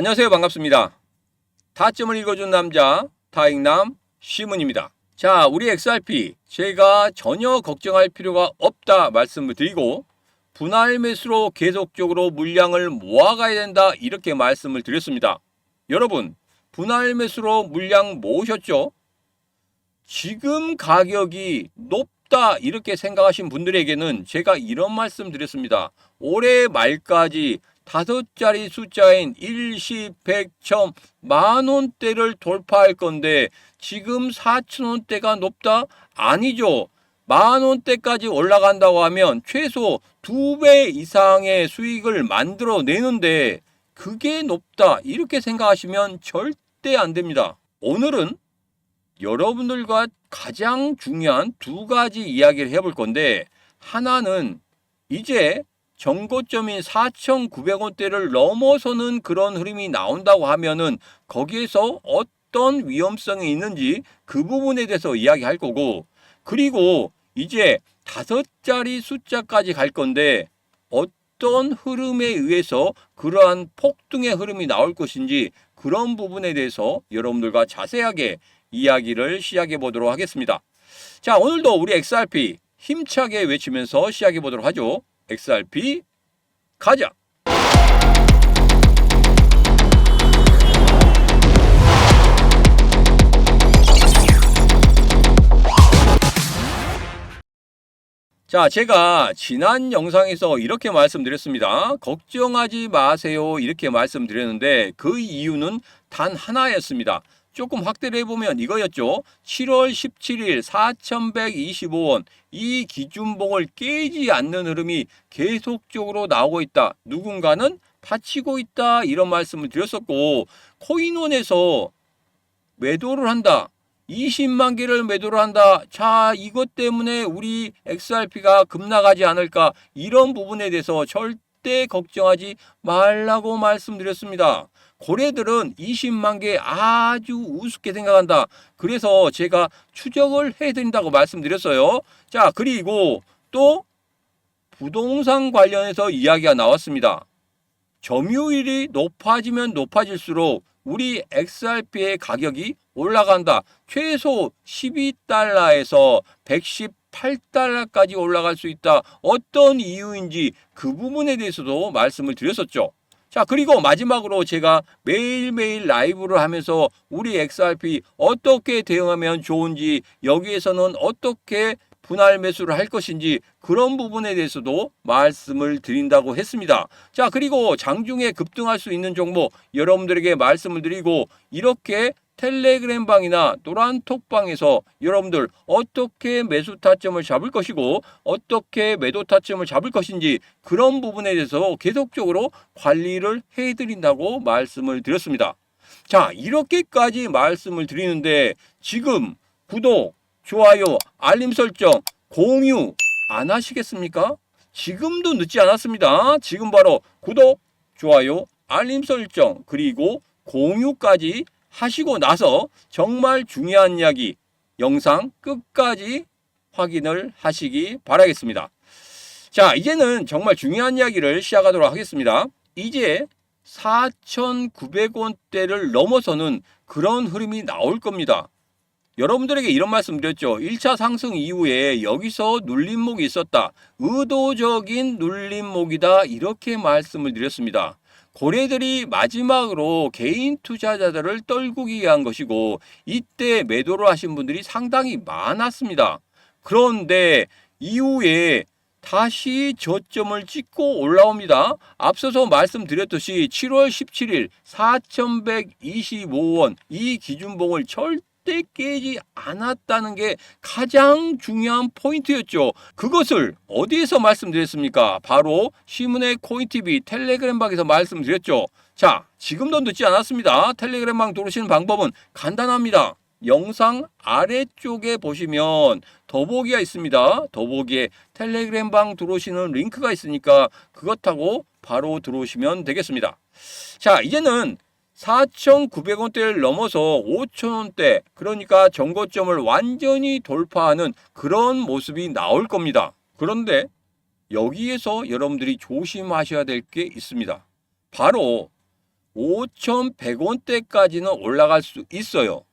안녕하세요. 반갑습니다. 타점을 읽어준 남자 타익남 시문입니다. 자, 우리 XRP 제가 전혀 걱정할 필요가 없다 말씀을 드리고 분할 매수로 계속적으로 물량을 모아가야 된다 이렇게 말씀을 드렸습니다. 여러분, 분할 매수로 물량 모으셨죠? 지금 가격이 높다 이렇게 생각하신 분들에게는 제가 이런 말씀 드렸습니다. 올해 말까지 다섯 자리 숫자인 일시, 백, 천, 만 원대를 돌파할 건데 지금 사천 원대가 높다? 아니죠. 만 원대까지 올라간다고 하면 최소 두 배 이상의 수익을 만들어 내는데 그게 높다. 이렇게 생각하시면 절대 안 됩니다. 오늘은 여러분들과 가장 중요한 두 가지 이야기를 해볼 건데 하나는 이제 정고점인 4,900원대를 넘어서는 그런 흐름이 나온다고 하면은 거기에서 어떤 위험성이 있는지 그 부분에 대해서 이야기할 거고 그리고 이제 다섯 자리 숫자까지 갈 건데 어떤 흐름에 의해서 그러한 폭등의 흐름이 나올 것인지 그런 부분에 대해서 여러분들과 자세하게 이야기를 시작해 보도록 하겠습니다. 자, 오늘도 우리 XRP 힘차게 외치면서 시작해 보도록 하죠. XRP 가자. 자, 제가 지난 영상에서 이렇게 말씀드렸습니다. 걱정하지 마세요. 이렇게 말씀드렸는데 그 이유는 단 하나였습니다. 조금 확대를 해보면 이거였죠. 7월 17일 4,125원 이 기준봉을 깨지 않는 흐름이 계속적으로 나오고 있다. 누군가는 다치고 있다. 이런 말씀을 드렸었고 코인원에서 매도를 한다. 20만 개를 매도를 한다. 자, 이것 때문에 우리 XRP가 급락하지 않을까? 이런 부분에 대해서 절대 걱정하지 말라고 말씀드렸습니다. 고래들은 20만 개 아주 우습게 생각한다. 그래서 제가 추적을 해드린다고 말씀드렸어요. 자, 그리고 또 부동산 관련해서 이야기가 나왔습니다. 점유율이 높아지면 높아질수록 우리 XRP의 가격이 올라간다. 최소 12달러에서 118달러까지 올라갈 수 있다. 어떤 이유인지 그 부분에 대해서도 말씀을 드렸었죠. 자, 그리고 마지막으로 제가 매일매일 라이브를 하면서 우리 XRP 어떻게 대응하면 좋은지 여기에서는 어떻게 분할 매수를 할 것인지 그런 부분에 대해서도 말씀을 드린다고 했습니다. 자, 그리고 장중에 급등할 수 있는 종목 여러분들에게 말씀을 드리고 이렇게 텔레그램 방이나 노란톡방에서 여러분들 어떻게 매수 타점을 잡을 것이고 어떻게 매도 타점을 잡을 것인지 그런 부분에 대해서 계속적으로 관리를 해드린다고 말씀을 드렸습니다. 자, 이렇게까지 말씀을 드리는데 지금 구독, 좋아요, 알림 설정, 공유 안 하시겠습니까? 지금도 늦지 않았습니다. 지금 바로 구독, 좋아요, 알림 설정, 그리고 공유까지 하시고 나서 정말 중요한 이야기 영상 끝까지 확인을 하시기 바라겠습니다. 자, 이제는 정말 중요한 이야기를 시작하도록 하겠습니다. 이제 4,900원대를 넘어서는 그런 흐름이 나올 겁니다. 여러분들에게 이런 말씀 드렸죠. 1차 상승 이후에 여기서 눌림목이 있었다. 의도적인 눌림목이다. 이렇게 말씀을 드렸습니다. 고래들이 마지막으로 개인 투자자들을 떨구기 위한 것이고 이때 매도를 하신 분들이 상당히 많았습니다. 그런데 이후에 다시 저점을 찍고 올라옵니다. 앞서서 말씀드렸듯이 7월 17일 4,125원 이 기준봉을 절대 깨지 않았다는 게 가장 중요한 포인트였죠. 그것을 어디에서 말씀드렸습니까? 바로 시문의 코인TV 텔레그램방에서 말씀드렸죠. 자, 지금도 늦지 않았습니다. 텔레그램방 들어오시는 방법은 간단합니다. 영상 아래쪽에 보시면 더보기가 있습니다. 더보기에 텔레그램방 들어오시는 링크가 있으니까 그것 타고 바로 들어오시면 되겠습니다. 자, 이제는 4,900원대를 넘어서 5,000원대, 그러니까 정고점을 완전히 돌파하는 그런 모습이 나올 겁니다. 그런데 여기에서 여러분들이 조심하셔야 될 게 있습니다. 바로 5,100원대까지는 올라갈 수 있어요.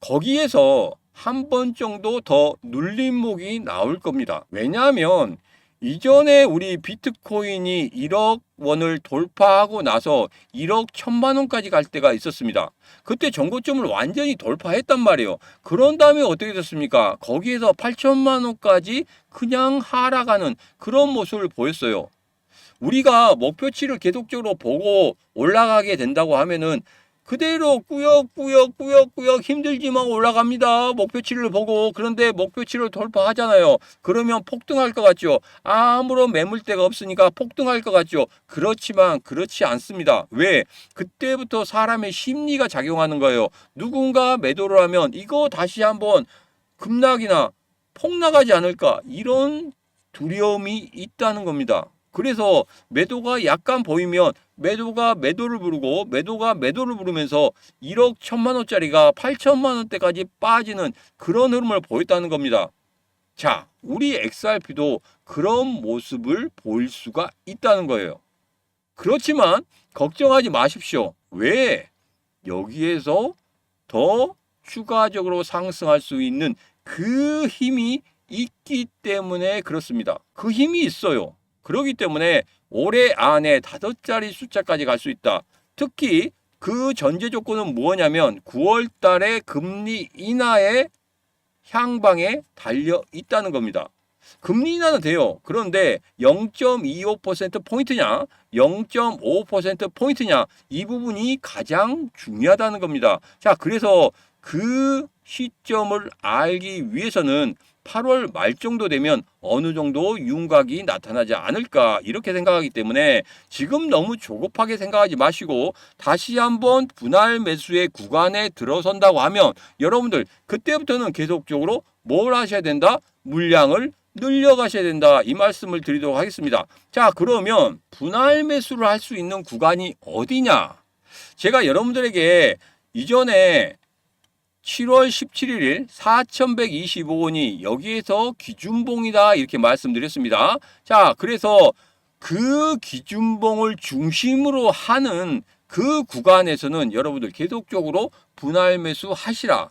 거기에서 한 번 정도 더 눌림목이 나올 겁니다. 왜냐하면 이전에 우리 비트코인이 1억 원을 돌파하고 나서 1억 1000만 원까지 갈 때가 있었습니다. 그때 정고점을 완전히 돌파했단 말이에요. 그런 다음에 어떻게 됐습니까? 거기에서 8천만 원까지 그냥 하락하는 그런 모습을 보였어요. 우리가 목표치를 계속적으로 보고 올라가게 된다고 하면은 그대로 꾸역꾸역 꾸역꾸역 힘들지만 올라갑니다. 목표치를 보고 그런데 목표치를 돌파하잖아요. 그러면 폭등할 것 같죠. 아무런 매물대가 없으니까 폭등할 것 같죠. 그렇지만 그렇지 않습니다. 왜? 그때부터 사람의 심리가 작용하는 거예요. 누군가 매도를 하면 이거 다시 한번 급락이나 폭락하지 않을까 이런 두려움이 있다는 겁니다. 그래서 매도가 약간 보이면 매도가 매도를 부르고 매도가 매도를 부르면서 1억 1천만 원짜리가 8천만 원대까지 빠지는 그런 흐름을 보였다는 겁니다. 자, 우리 XRP도 그런 모습을 보일 수가 있다는 거예요. 그렇지만 걱정하지 마십시오. 왜? 여기에서 더 추가적으로 상승할 수 있는 그 힘이 있기 때문에 그렇습니다. 그 힘이 있어요. 그렇기 때문에 올해 안에 다섯 자리 숫자까지 갈 수 있다. 특히 그 전제 조건은 뭐냐면 9월 달에 금리 인하의 향방에 달려 있다는 겁니다. 금리 인하는 돼요. 그런데 0.25% 포인트냐, 0.5% 포인트냐, 이 부분이 가장 중요하다는 겁니다. 자, 그래서 그 시점을 알기 위해서는 8월 말 정도 되면 어느 정도 윤곽이 나타나지 않을까 이렇게 생각하기 때문에 지금 너무 조급하게 생각하지 마시고 다시 한번 분할 매수의 구간에 들어선다고 하면 여러분들 그때부터는 계속적으로 뭘 하셔야 된다? 물량을 늘려가셔야 된다. 이 말씀을 드리도록 하겠습니다. 자, 그러면 분할 매수를 할 수 있는 구간이 어디냐? 제가 여러분들에게 이전에 7월 17일 4,125원이 여기에서 기준봉이다 이렇게 말씀드렸습니다. 자, 그래서 그 기준봉을 중심으로 하는 그 구간에서는 여러분들 계속적으로 분할 매수 하시라.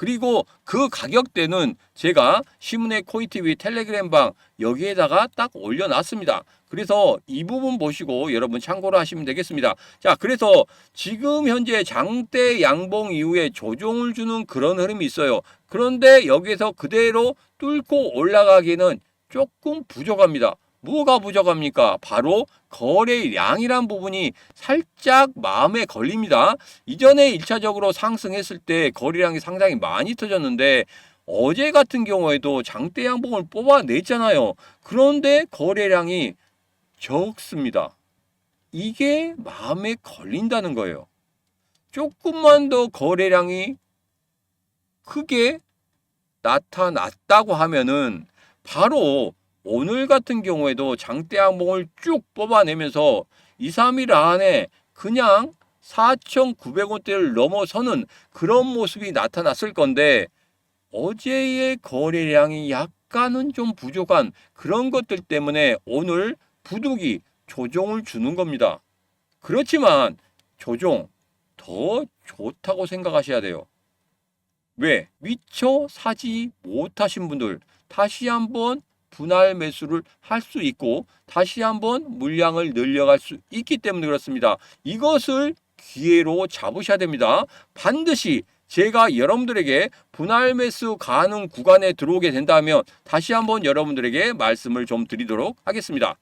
그리고 그 가격대는 제가 신문의 코이티비 텔레그램방 여기에다가 딱 올려놨습니다. 그래서 이 부분 보시고 여러분 참고로 하시면 되겠습니다. 자, 그래서 지금 현재 장대 양봉 이후에 조정을 주는 그런 흐름이 있어요. 그런데 여기에서 그대로 뚫고 올라가기는 조금 부족합니다. 뭐가 부족합니까? 바로 거래량이란 부분이 살짝 마음에 걸립니다. 이전에 1차적으로 상승했을 때 거래량이 상당히 많이 터졌는데 어제 같은 경우에도 장대 양봉을 뽑아냈잖아요. 그런데 거래량이 적습니다. 이게 마음에 걸린다는 거예요. 조금만 더 거래량이 크게 나타났다고 하면은 바로 오늘 같은 경우에도 장대 항봉을 쭉 뽑아내면서 2, 3일 안에 그냥 4,900원대를 넘어서는 그런 모습이 나타났을 건데 어제의 거래량이 약간은 좀 부족한 그런 것들 때문에 오늘 부득이 조정을 주는 겁니다. 그렇지만 조정 더 좋다고 생각하셔야 돼요. 왜? 미처 사지 못하신 분들 다시 한번 분할 매수를 할 수 있고 다시 한번 물량을 늘려갈 수 있기 때문에 그렇습니다. 이것을 기회로 잡으셔야 됩니다. 반드시 제가 여러분들에게 분할 매수 가능 구간에 들어오게 된다면 다시 한번 여러분들에게 말씀을 좀 드리도록 하겠습니다.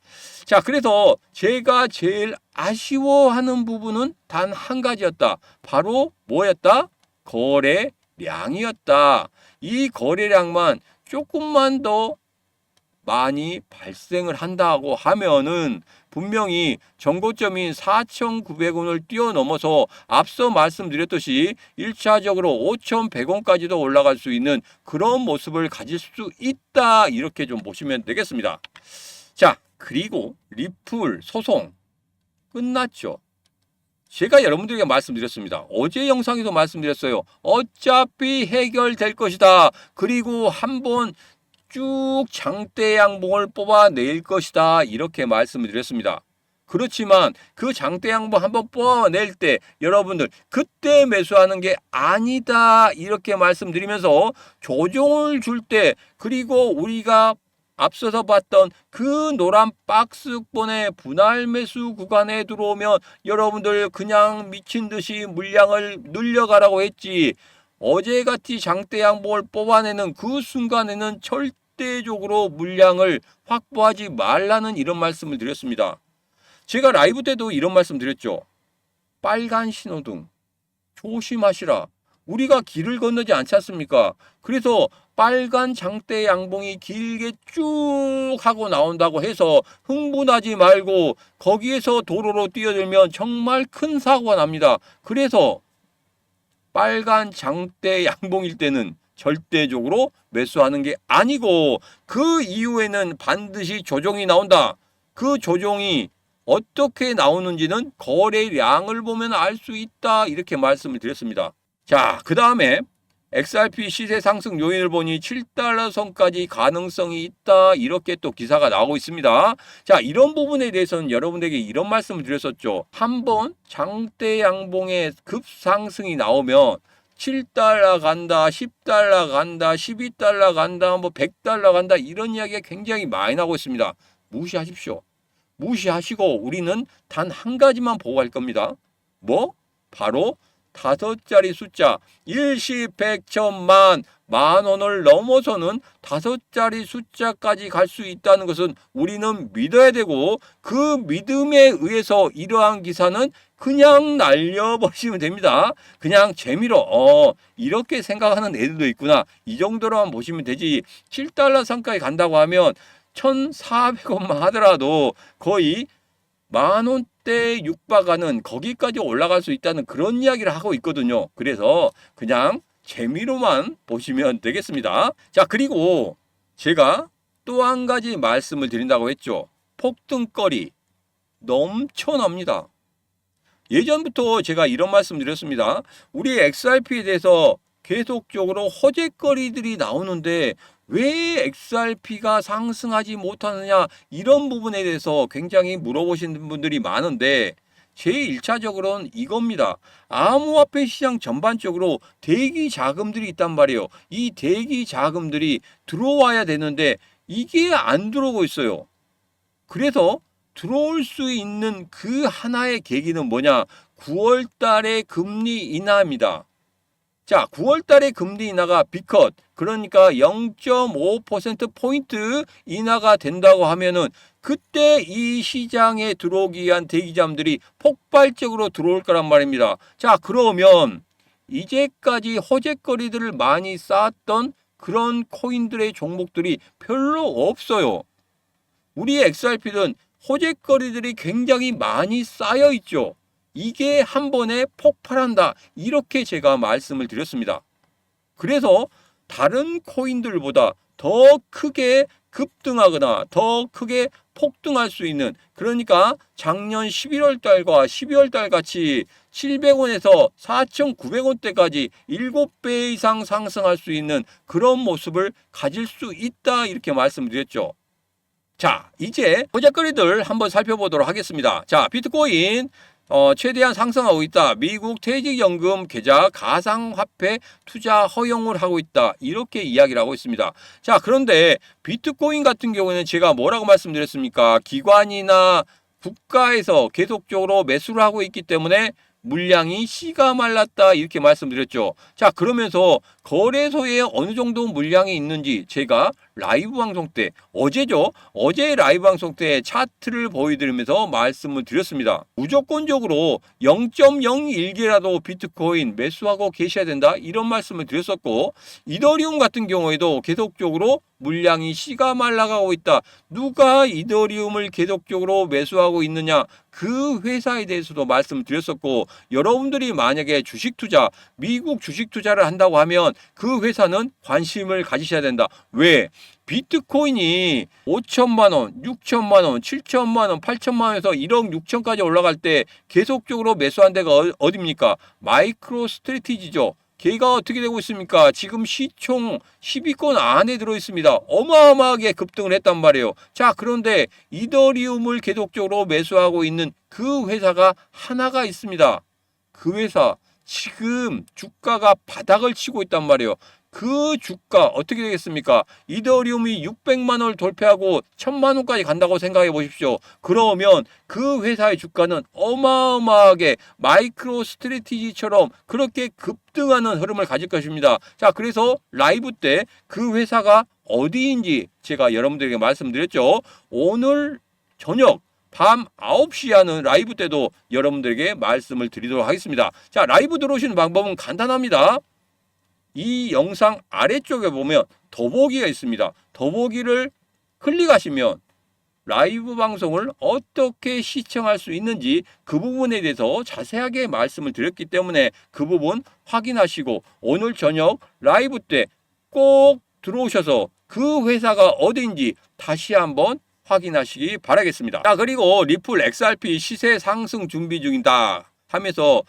자, 그래서 제가 제일 아쉬워하는 부분은 단 한 가지였다. 바로 뭐였다? 거래량이었다. 이 거래량만 조금만 더 많이 발생을 한다고 하면은 분명히 정고점인 4,900원을 뛰어넘어서 앞서 말씀드렸듯이 1차적으로 5,100원까지도 올라갈 수 있는 그런 모습을 가질 수 있다. 이렇게 좀 보시면 되겠습니다. 자, 그리고 리플 소송 끝났죠. 제가 여러분들에게 말씀드렸습니다. 어제 영상에도 말씀드렸어요. 어차피 해결될 것이다. 그리고 한번 쭉 장대 양봉을 뽑아낼 것이다. 이렇게 말씀을 드렸습니다. 그렇지만 그 장대 양봉 한번 뽑아낼 때 여러분들 그때 매수하는 게 아니다 이렇게 말씀드리면서 조종을 줄 때 그리고 우리가 앞서서 봤던 그 노란 박스권의 분할 매수 구간에 들어오면 여러분들 그냥 미친 듯이 물량을 늘려가라고 했지 어제같이 장대 양봉을 뽑아내는 그 순간에는 절대적으로 물량을 확보하지 말라는 이런 말씀을 드렸습니다. 제가 라이브 때도 이런 말씀 드렸죠. 빨간 신호등 조심하시라. 우리가 길을 건너지 않지 않습니까? 그래서 빨간 장대 양봉이 길게 쭉 하고 나온다고 해서 흥분하지 말고 거기에서 도로로 뛰어들면 정말 큰 사고가 납니다. 그래서 빨간 장대 양봉일 때는 절대적으로 매수하는 게 아니고 그 이후에는 반드시 조정이 나온다. 그 조정이 어떻게 나오는지는 거래량을 보면 알 수 있다. 이렇게 말씀을 드렸습니다. 자, 그 다음에 XRP 시세 상승 요인을 보니 7달러 선까지 가능성이 있다. 이렇게 또 기사가 나오고 있습니다. 자, 이런 부분에 대해서는 여러분에게 이런 말씀을 드렸었죠. 한번 장대 양봉의 급상승이 나오면 7달러 간다, 10달러 간다, 12달러 간다, 뭐 100달러 간다 이런 이야기가 굉장히 많이 나오고 있습니다. 무시하십시오. 무시하시고 우리는 단 한 가지만 보고 갈 겁니다. 뭐? 바로 다섯 자리 숫자 일시 백천만 만 원을 넘어서는 다섯 자리 숫자까지 갈 수 있다는 것은 우리는 믿어야 되고 그 믿음에 의해서 이러한 기사는 그냥 날려버리시면 됩니다. 그냥 재미로 어 이렇게 생각하는 애들도 있구나 이 정도로만 보시면 되지 7달러 선까지 간다고 하면 1,400원만 하더라도 거의 만 원대 육박하는 거기까지 올라갈 수 있다는 그런 이야기를 하고 있거든요. 그래서 그냥 재미로만 보시면 되겠습니다. 자, 그리고 제가 또 한 가지 말씀을 드린다고 했죠. 폭등거리 넘쳐납니다. 예전부터 제가 이런 말씀 드렸습니다. 우리 XRP에 대해서 계속적으로 허재거리들이 나오는데 왜 XRP가 상승하지 못하느냐 이런 부분에 대해서 굉장히 물어보시는 분들이 많은데 제 1차적으로는 이겁니다. 암호화폐 시장 전반적으로 대기 자금들이 있단 말이에요. 이 대기 자금들이 들어와야 되는데 이게 안 들어오고 있어요. 그래서 들어올 수 있는 그 하나의 계기는 뭐냐? 9월 달에 금리 인하입니다. 자, 9월 달에 금리 인하가 비컷 그러니까 0.5% 포인트 인하가 된다고 하면은 그때 이 시장에 들어오기 위한 대기자들이 폭발적으로 들어올 거란 말입니다. 자, 그러면 이제까지 허재거리들을 많이 쌓았던 그런 코인들의 종목들이 별로 없어요. 우리 XRP는 호재거리들이 굉장히 많이 쌓여 있죠. 이게 한 번에 폭발한다. 이렇게 제가 말씀을 드렸습니다. 그래서 다른 코인들보다 더 크게 급등하거나 더 크게 폭등할 수 있는 그러니까 작년 11월 달과 12월 달 같이 700원에서 4,900원대까지 7배 이상 상승할 수 있는 그런 모습을 가질 수 있다 이렇게 말씀드렸죠. 자, 이제 호재거리들 한번 살펴보도록 하겠습니다. 자, 비트코인 어, 최대한 상승하고 있다. 미국 퇴직연금 계좌 가상화폐 투자 허용을 하고 있다. 이렇게 이야기를 하고 있습니다. 자, 그런데 비트코인 같은 경우에는 제가 뭐라고 말씀드렸습니까? 기관이나 국가에서 계속적으로 매수를 하고 있기 때문에 물량이 씨가 말랐다 이렇게 말씀드렸죠. 자 그러면서 거래소에 어느 정도 물량이 있는지 제가 라이브 방송 때 어제죠. 어제 라이브 방송 때 차트를 보여드리면서 말씀을 드렸습니다. 무조건적으로 0.01개라도 비트코인 매수하고 계셔야 된다 이런 말씀을 드렸었고 이더리움 같은 경우에도 계속적으로 물량이 씨가 말라가고 있다. 누가 이더리움을 계속적으로 매수하고 있느냐? 그 회사에 대해서도 말씀드렸었고 여러분들이 만약에 주식 투자, 미국 주식 투자를 한다고 하면 그 회사는 관심을 가지셔야 된다. 왜? 비트코인이 5천만 원, 6천만 원, 7천만 원, 8천만 원에서 1억 6천까지 올라갈 때 계속적으로 매수한 데가 어- 어딥니까? 마이크로 스트레티지죠. 걔가 어떻게 되고 있습니까? 지금 시총 10위권 안에 들어 있습니다. 어마어마하게 급등을 했단 말이에요. 자, 그런데 이더리움을 계속적으로 매수하고 있는 그 회사가 하나가 있습니다. 그 회사 지금 주가가 바닥을 치고 있단 말이에요. 그 주가 어떻게 되겠습니까? 이더리움이 600만 원을 돌파하고 1000만 원까지 간다고 생각해 보십시오. 그러면 그 회사의 주가는 어마어마하게 마이크로 스트레티지처럼 그렇게 급등하는 흐름을 가질 것입니다. 자, 그래서 라이브 때 그 회사가 어디인지 제가 여러분들에게 말씀드렸죠. 오늘 저녁 밤 9시 하는 라이브 때도 여러분들에게 말씀을 드리도록 하겠습니다. 자, 라이브 들어오시는 방법은 간단합니다. 이 영상 아래쪽에 보면 더보기가 있습니다. 더보기를 클릭하시면 라이브 방송을 어떻게 시청할 수 있는지 그 부분에 대해서 자세하게 말씀을 드렸기 때문에 그 부분 확인하시고 오늘 저녁 라이브 때 꼭 들어오셔서 그 회사가 어디인지 다시 한번 확인하시기 바라겠습니다. 자, 그리고 리플 XRP 시세 상승 준비 중이다 하면서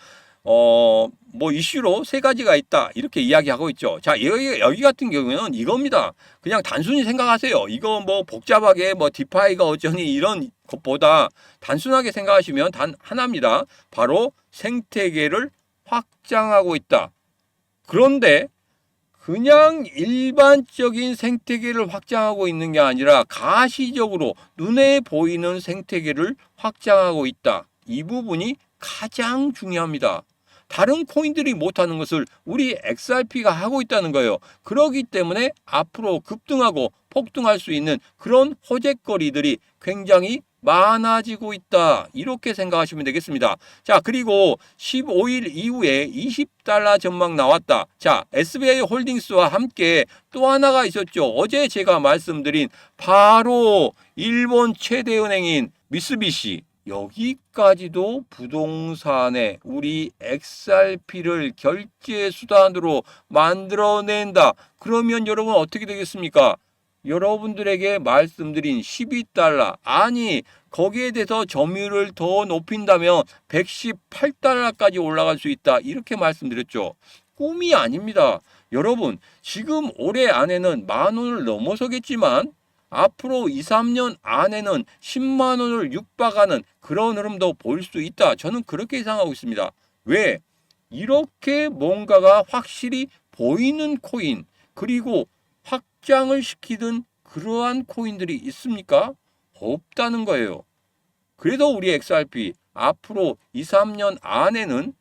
어, 뭐 이슈로 세 가지가 있다 이렇게 이야기하고 있죠. 자 여기 여기 같은 경우에는 이겁니다. 그냥 단순히 생각하세요. 이거 뭐 복잡하게 뭐 디파이가 어쩌니 이런 것보다 단순하게 생각하시면 단 하나입니다. 바로 생태계를 확장하고 있다. 그런데 그냥 일반적인 생태계를 확장하고 있는 게 아니라 가시적으로 눈에 보이는 생태계를 확장하고 있다. 이 부분이 가장 중요합니다. 다른 코인들이 못하는 것을 우리 XRP가 하고 있다는 거예요. 그러기 때문에 앞으로 급등하고 폭등할 수 있는 그런 호재거리들이 굉장히 많아지고 있다. 이렇게 생각하시면 되겠습니다. 자, 그리고 15일 이후에 20달러 전망 나왔다. 자, SBI 홀딩스와 함께 또 하나가 있었죠. 어제 제가 말씀드린 바로 일본 최대 은행인 미쓰비시 여기까지도 부동산에 우리 XRP를 결제 수단으로 만들어낸다. 그러면 여러분 어떻게 되겠습니까? 여러분들에게 말씀드린 12달러 아니 거기에 대해서 점유율을 더 높인다면 118달러까지 올라갈 수 있다. 이렇게 말씀드렸죠. 꿈이 아닙니다. 여러분 지금 올해 안에는 만 원을 넘어서겠지만 앞으로 2, 3년 안에는 10만 원을 육박하는 그런 흐름도 볼 수 있다. 저는 그렇게 예상하고 있습니다. 왜? 이렇게 뭔가가 확실히 보이는 코인 그리고 확장을 시키던 그러한 코인들이 있습니까? 없다는 거예요. 그래도 우리 XRP 앞으로 2, 3년 안에는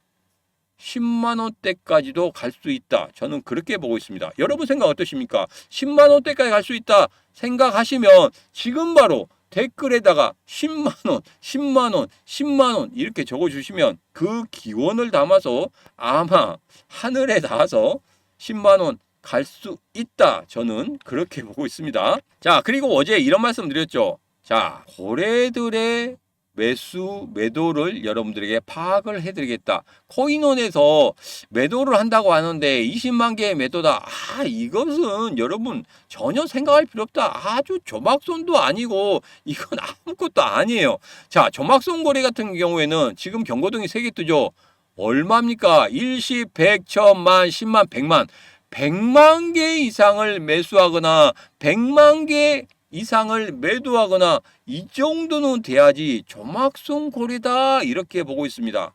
10만 원대까지도 갈 수 있다. 저는 그렇게 보고 있습니다. 여러분 생각 어떠십니까? 10만 원대까지 갈 수 있다 생각하시면 지금 바로 댓글에다가 10만 원, 10만 원, 10만 원 이렇게 적어 주시면 그 기원을 담아서 아마 하늘에 닿아서 10만 원 갈 수 있다. 저는 그렇게 보고 있습니다. 자, 그리고 어제 이런 말씀 드렸죠. 자, 고래들의 매수, 매도를 여러분들에게 파악을 해드리겠다. 코인원에서 매도를 한다고 하는데 20만 개의 매도다. 아, 이것은 여러분 전혀 생각할 필요 없다. 아주 조막손도 아니고 이건 아무것도 아니에요. 자, 조막손 거래 같은 경우에는 지금 경고등이 3개 뜨죠. 얼마입니까? 일시, 백, 천만, 십만, 백만. 100만 개 이상을 매수하거나 100만 개 이상을 매도하거나 이 정도는 돼야지 조막송 거래다 이렇게 보고 있습니다.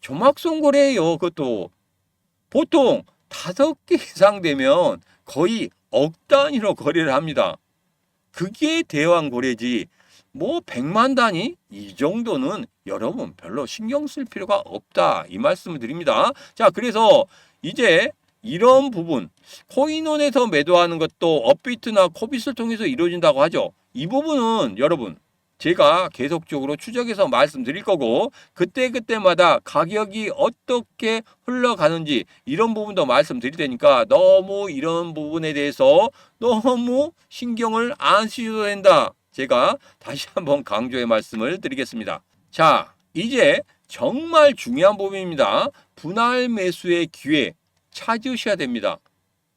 조막송 거래예요. 그것도 보통 다섯 개 이상 되면 거의 억 단위로 거래를 합니다. 그게 대왕 거래지. 뭐 100만 단위 이 정도는 여러분 별로 신경 쓸 필요가 없다 이 말씀을 드립니다. 자 그래서 이제 이런 부분 코인원에서 매도하는 것도 업비트나 코빗을 통해서 이루어진다고 하죠. 이 부분은 여러분 제가 계속적으로 추적해서 말씀드릴 거고 그때 그때마다 가격이 어떻게 흘러가는지 이런 부분도 말씀드릴 테니까 너무 이런 부분에 대해서 너무 신경을 안 쓰셔도 된다. 제가 다시 한번 강조의 말씀을 드리겠습니다. 자, 이제 정말 중요한 부분입니다. 분할 매수의 기회 찾으셔야 됩니다.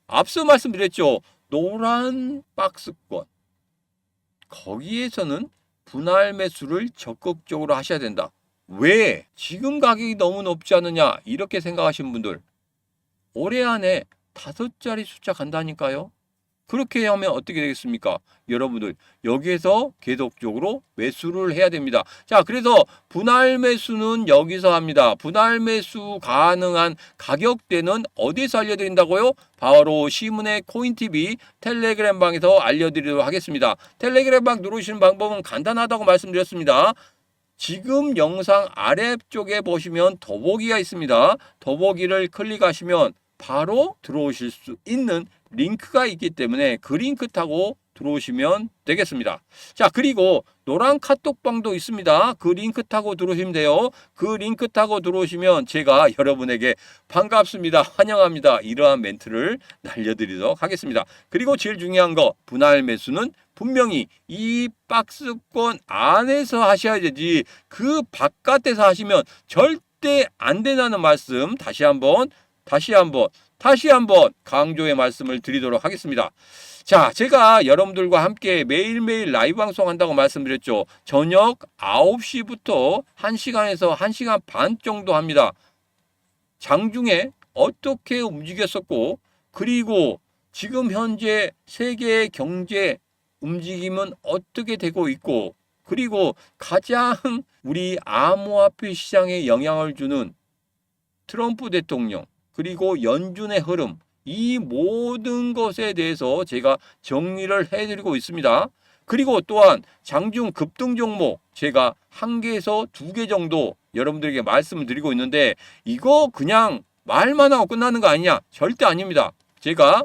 앞서 말씀드렸죠. 노란 박스권. 거기에서는 분할 매수를 적극적으로 하셔야 된다. 왜? 지금 가격이 너무 높지 않느냐? 이렇게 생각하시는 분들. 올해 안에 다섯 자리 숫자 간다니까요. 그렇게 하면 어떻게 되겠습니까? 여러분들 여기에서 계속적으로 매수를 해야 됩니다. 자, 그래서 분할 매수는 여기서 합니다. 분할 매수 가능한 가격대는 어디서 알려드린다고요? 바로 시문의 코인TV 텔레그램 방에서 알려드리도록 하겠습니다. 텔레그램 방 누르시는 방법은 간단하다고 말씀드렸습니다. 지금 영상 아래쪽에 보시면 더보기가 있습니다. 더보기를 클릭하시면 바로 들어오실 수 있는 링크가 있기 때문에 그 링크 타고 들어오시면 되겠습니다. 자, 그리고 노란 카톡방도 있습니다. 그 링크 타고 들어오시면 돼요. 그 링크 타고 들어오시면 제가 여러분에게 반갑습니다. 환영합니다. 이러한 멘트를 날려드리도록 하겠습니다. 그리고 제일 중요한 거 분할 매수는 분명히 이 박스권 안에서 하셔야 되지 그 바깥에서 하시면 절대 안 된다는 말씀 다시 한번 다시 한번 다시 한번 강조의 말씀을 드리도록 하겠습니다. 자, 제가 여러분들과 함께 매일매일 라이브 방송한다고 말씀드렸죠. 저녁 9시부터 1시간에서 1시간 반 정도 합니다. 장중에 어떻게 움직였었고, 그리고 지금 현재 세계의 경제 움직임은 어떻게 되고 있고, 그리고 가장 우리 암호화폐 시장에 영향을 주는 트럼프 대통령, 그리고 연준의 흐름, 이 모든 것에 대해서 제가 정리를 해드리고 있습니다. 그리고 또한 장중 급등 종목 제가 한 개에서 두 개 정도 여러분들에게 말씀을 드리고 있는데 이거 그냥 말만 하고 끝나는 거 아니냐? 절대 아닙니다. 제가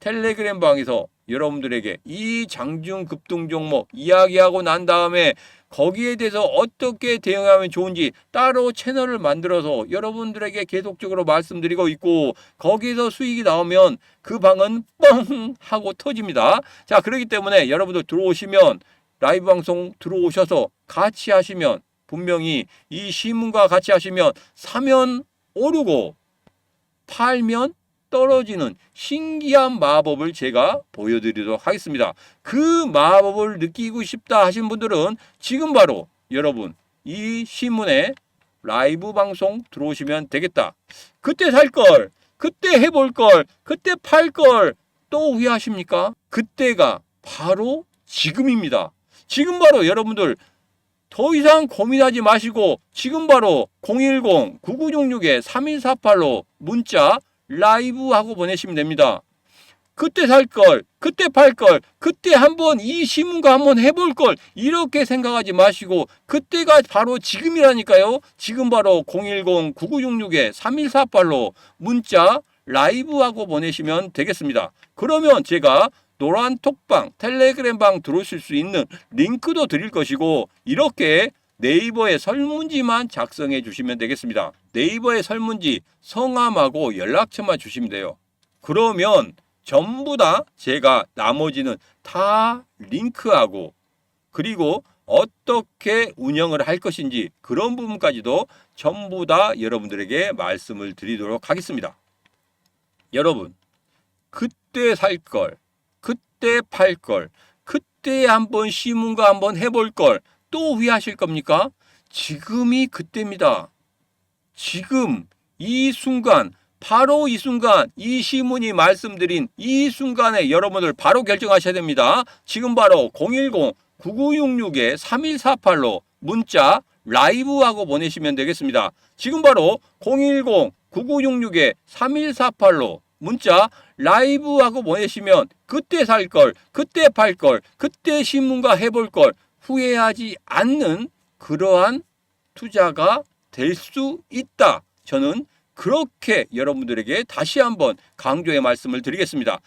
텔레그램 방에서 여러분들에게 이 장중 급등 종목 이야기하고 난 다음에 거기에 대해서 어떻게 대응하면 좋은지 따로 채널을 만들어서 여러분들에게 계속적으로 말씀드리고 있고 거기에서 수익이 나오면 그 방은 뻥 하고 터집니다. 자, 그렇기 때문에 여러분들 들어오시면 라이브 방송 들어오셔서 같이 하시면 분명히 이 신문과 같이 하시면 사면 오르고 팔면 떨어지는 신기한 마법을 제가 보여드리도록 하겠습니다. 그 마법을 느끼고 싶다 하신 분들은 지금 바로 여러분 이 신문에 라이브 방송 들어오시면 되겠다. 그때 살 걸, 그때 해볼 걸, 그때 팔 걸 또 후회하십니까? 그때가 바로 지금입니다. 지금 바로 여러분들 더 이상 고민하지 마시고 지금 바로 010-9966-3148로 문자 라이브 하고 보내시면 됩니다. 그때 살 걸, 그때 팔 걸, 그때 한번 이 신문과 한번 해볼 걸, 이렇게 생각하지 마시고, 그때가 바로 지금이라니까요. 지금 바로 010-9966-3148로 문자 라이브 하고 보내시면 되겠습니다. 그러면 제가 노란 톡방, 텔레그램 방 들어오실 수 있는 링크도 드릴 것이고, 이렇게 네이버에 설문지만 작성해 주시면 되겠습니다. 네이버에 설문지 성함하고 연락처만 주시면 돼요. 그러면 전부 다 제가 나머지는 다 링크하고 그리고 어떻게 운영을 할 것인지 그런 부분까지도 전부 다 여러분들에게 말씀을 드리도록 하겠습니다. 여러분, 그때 살 걸, 그때 팔 걸, 그때 한번 시문과 한번 해볼 걸 또 후회하실 겁니까? 지금이 그때입니다. 지금 이 순간 바로 이 순간 이 시문이 말씀드린 이 순간에 여러분들 바로 결정하셔야 됩니다. 지금 바로 010-9966-3148로 문자 라이브하고 보내시면 되겠습니다. 지금 바로 010-9966-3148로 문자 라이브하고 보내시면 그때 살 걸, 그때 팔 걸, 그때 신문가 해볼 걸 후회하지 않는 그러한 투자가 될 수 있다. 저는 그렇게 여러분들에게 다시 한번 강조의 말씀을 드리겠습니다.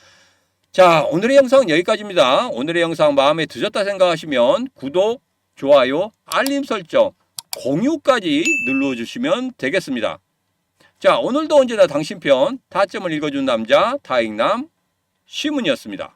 자, 오늘의 영상은 여기까지입니다. 오늘의 영상 마음에 드셨다 생각하시면 구독, 좋아요, 알림 설정, 공유까지 눌러주시면 되겠습니다. 자, 오늘도 언제나 당신 편 타점을 읽어준 남자 타익남 시문이었습니다.